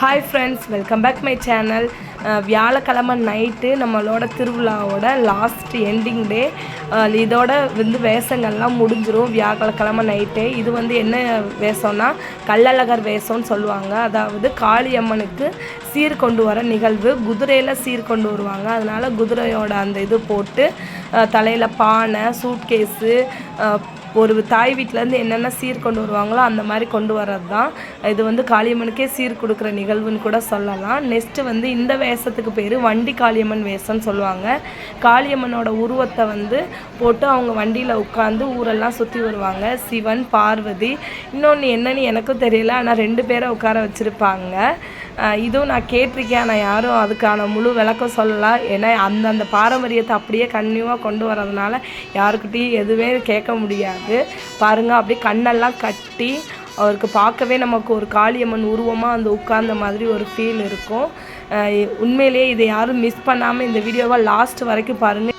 Hi friends welcome back my channel வியாழக்கிழமை night நம்மளோட திருவிழாவோட லாஸ்ட் எண்டிங் டே இதோட வந்து வேஷங்கள்லாம் முடிஞ்சிரும் வியாழக்கிழமை நைட்டே இது வந்து என்ன வேஷம்னா கள்ளழகர் வேஷம்னு சொல்லுவாங்க. அதாவது காளியம்மனுக்கு சீர் கொண்டு வர நிகழ்வு. குதிரையில் சீர் கொண்டு வருவாங்க. அதனால் குதிரையோட அந்த இது போட்டு uh, தலையில் பானை சூட்கேஸு ஒரு தாய் வீட்டிலேருந்து என்னென்ன சீர் கொண்டு வருவாங்களோ அந்த மாதிரி கொண்டு வர்றது தான் இது வந்து காளியம்மனுக்கே சீர் கொடுக்குற நிகழ்வுன்னு கூட சொல்லலாம். நெக்ஸ்ட்டு வந்து இந்த வேஷத்துக்கு பேர் வண்டி காளியம்மன் வேஷம்னு சொல்லுவாங்க. காளியம்மனோட உருவத்தை வந்து போட்டு அவங்க வண்டியில் உட்காந்து ஊரெல்லாம் சுற்றி வருவாங்க. சிவன் பார்வதி. இன்னொன்று என்னன்னு எனக்கும் தெரியல ஆனால் ரெண்டு பேரை உட்கார வச்சுருப்பாங்க. இதுவும் நான் கேட்டிருக்கேன். ஆனால் யாரும் அதுக்கான முழு விளக்கம் சொல்லலாம் ஏன்னா அந்தந்த பாரம்பரியத்தை அப்படியே கன்னியூவாக கொண்டு வரதுனால யாருக்கிட்டையும் எதுவுமே கேட்க முடியாது. பாருங்கள் அப்படியே கண்ணெல்லாம் கட்டி அவருக்கு பார்க்கவே நமக்கு ஒரு காளியம்மன் உருவமாக அந்த உட்கார்ந்த மாதிரி ஒரு ஃபீல் இருக்கும். உண்மையிலேயே இதை யாரும் மிஸ் பண்ணாமல் இந்த வீடியோவை லாஸ்ட் வரைக்கும் பாருங்கள்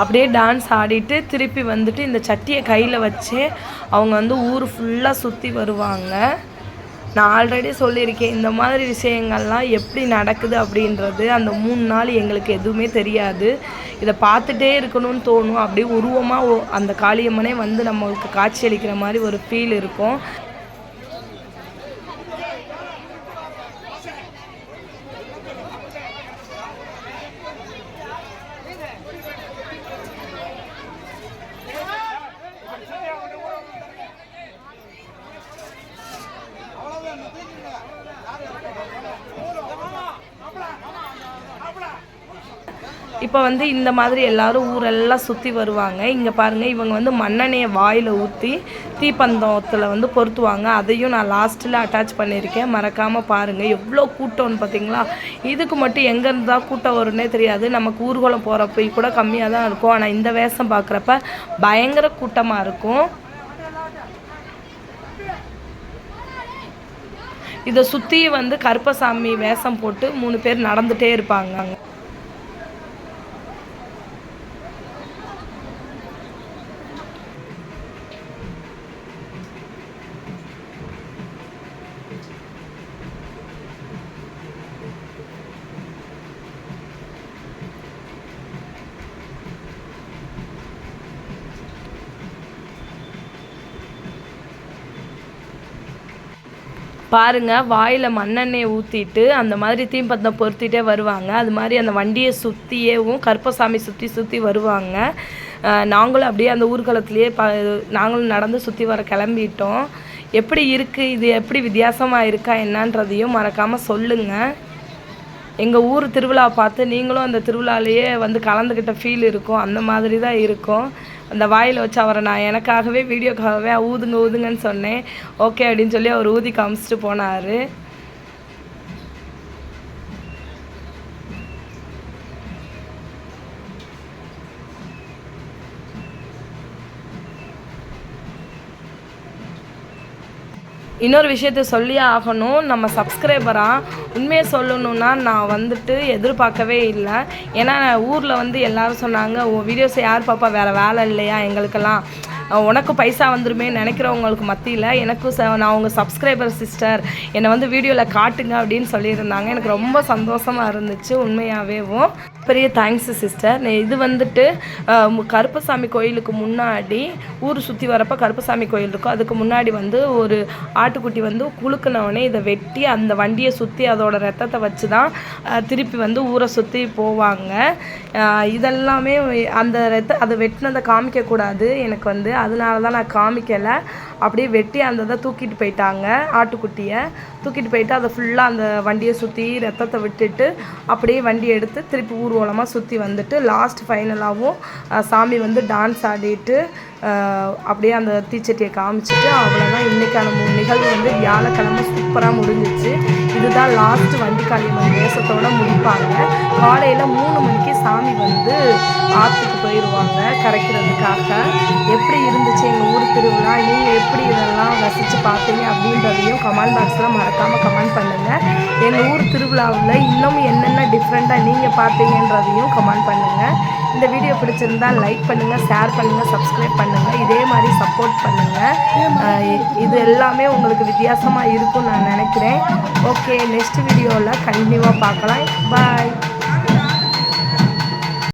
அப்படியே டான்ஸ் ஆடிட்டு திருப்பி வந்துட்டு இந்த சட்டியை கையில் வச்சு அவங்க வந்து ஊர் ஃபுல்லாக சுற்றி வருவாங்க. நான் ஆல்ரெடி சொல்லியிருக்கேன் இந்த மாதிரி விஷயங்கள்லாம் எப்படி நடக்குது அப்படின்றது அந்த மூணு நாள் எங்களுக்கு எதுவுமே தெரியாது. இதை பார்த்துட்டே இருக்கணும்னு தோணும். அப்படியே உருவமாக அந்த காளியம்மனே வந்து நம்மளுக்கு காட்சி அளிக்கிற மாதிரி ஒரு ஃபீல் இருக்கும். இப்போ வந்து இந்த மாதிரி எல்லாரும் ஊரெல்லாம் சுற்றி வருவாங்க. இங்கே பாருங்கள் இவங்க வந்து மண்ணெண்ணையை வாயில் ஊற்றி தீப்பந்தத்தில் வந்து பொருத்துவாங்க. அதையும் நான் லாஸ்ட்டில் அட்டாச் பண்ணியிருக்கேன் மறக்காமல் பாருங்கள் எவ்வளோ கூட்டம்னு பார்த்தீங்களா இதுக்கு மட்டும் எங்கேருந்து தான் கூட்டம் வரும்னே தெரியாது. நமக்கு ஊர்வலம் போகிறப்ப கூட கம்மியாக தான் இருக்கும். ஆனால் இந்த வேஷம் பார்க்குறப்ப பயங்கர கூட்டமாக இருக்கும். இதை சுற்றி வந்து கருப்பசாமி வேஷம் போட்டு மூணு பேர் நடந்துகிட்டே இருப்பாங்க பாருங்கள் வாயில் மண்ணெண்ணெயை ஊற்றிட்டு அந்த மாதிரி தீம்பத்தம் பொருத்திட்டே வருவாங்க. அது மாதிரி அந்த வண்டியை சுற்றியேவும் கருப்பசாமி சுற்றி சுற்றி வருவாங்க. நாங்களும் அப்படியே அந்த ஊர்களத்துலேயே ப நாங்களும் நடந்து சுற்றி வர கிளம்பிட்டோம். எப்படி இருக்குது இது எப்படி வித்தியாசமாக இருக்கா? என்னன்றதையும் மறக்காமல் சொல்லுங்கள் எங்கள் ஊர் திருவிழா பார்த்து நீங்களும் அந்த திருவிழாலேயே வந்து கலந்துக்கிட்ட ஃபீல் இருக்கும். அந்த மாதிரி தான் இருக்கும். அந்த வாயில் வச்சு அவரை நான் எனக்காகவே வீடியோக்காகவே ஊதுங்க ஊதுங்கன்னு சொன்னேன். ஓகே அப்படின்னு சொல்லி அவர் ஊதி காமிச்சிட்டு போனார். இன்னொரு விஷயத்த சொல்லியே ஆகணும். நம்ம சப்ஸ்கிரைபராக உண்மையை சொல்லணும்னா நான் வந்துட்டு எதிர்பார்க்கவே இல்லை. ஏன்னா ஊரில் வந்து எல்லோரும் சொன்னாங்க உன் வீடியோஸை யார் பாப்பா? வேறு வேலை இல்லையா? எங்களுக்கெல்லாம் உனக்கு பைசா வந்துருமே நினைக்கிறவங்களுக்கு மத்தியில் எனக்கும் ச நான் உங்கள் சப்ஸ்கிரைபர் சிஸ்டர் என்னை வந்து வீடியோவில் காட்டுங்க அப்படின்னு சொல்லியிருந்தாங்க. எனக்கு ரொம்ப சந்தோஷமாக இருந்துச்சு உண்மையாகவேவும் பெரிய தேங்க்ஸு சிஸ்டர் இது வந்துட்டு கருப்பசாமி கோயிலுக்கு முன்னாடி ஊர் சுற்றி வரப்போ கருப்பசாமி கோயில் இருக்கும். அதுக்கு முன்னாடி வந்து ஒரு ஆட்டுக்குட்டி வந்து குழுக்கினவனே இதை வெட்டி அந்த வண்டியை சுற்றி அதோட ரத்தத்தை வச்சு தான் திருப்பி வந்து ஊரை சுற்றி போவாங்க. இதெல்லாமே அந்த ரத்த அதை வெட்டினதை காமிக்கக்கூடாது எனக்கு வந்து. அதனால தான் நான் காமிக்கலை. அப்படியே வெட்டி அந்த இதை தூக்கிட்டு போயிட்டாங்க ஆட்டுக்குட்டியை. தூக்கிட்டு போயிட்டு அதை ஃபுல்லாக அந்த வண்டியை சுற்றி ரத்தத்தை விட்டுட்டு அப்படியே வண்டி எடுத்து திருப்பி ஊர்வலமாக சுற்றி வந்துட்டு லாஸ்ட் ஃபைனலாகவும் சாமி வந்து டான்ஸ் ஆடிட்டு அப்படியே அந்த தீச்சட்டியை காமிச்சிட்டு அவ்வளோதான் இன்றைக்கான நிகழ்வு வந்து வியாழக்கிழமை சூப்பராக முடிஞ்சிச்சு. இதுதான் லாஸ்ட் வண்டிக்காளியம்மன் வேஷத்தோட முடிப்பாங்க. காலையில் மூணு மணிக்கு சாமி வந்து ஆற்றுக்கு போயிடுவாங்க கரைக்கிறதுக்காக. எப்படி இருந்துச்சு எங்கள் ஊர் திருவிழா? நீங்கள் எப்படி இதெல்லாம் ரசித்து பார்த்தீங்க அப்படின்றதையும் கமெண்ட் பாக்ஸில் மறக்காமல் கமெண்ட் பண்ணுங்கள் எங்கள் ஊர் திருவிழாவில் இன்னும் என்னென்ன டிஃப்ரெண்ட்டாக நீங்கள் பார்த்தீங்கன்றதையும் கமெண்ட் பண்ணுங்கள் இந்த வீடியோ பிடிச்சிருந்தா லைக் பண்ணுங்கள் ஷேர் பண்ணுங்கள் சப்ஸ்கிரைப் பண்ணுங்கள் இதே மாதிரி சப்போர்ட் பண்ணுங்கள் இது எல்லாமே உங்களுக்கு வித்தியாசமாக இருக்கும்னு நான் நினைக்கிறேன். ஓகே நெக்ஸ்ட் வீடியோவில் கண்டினியூவாக பார்க்கலாம். பாய்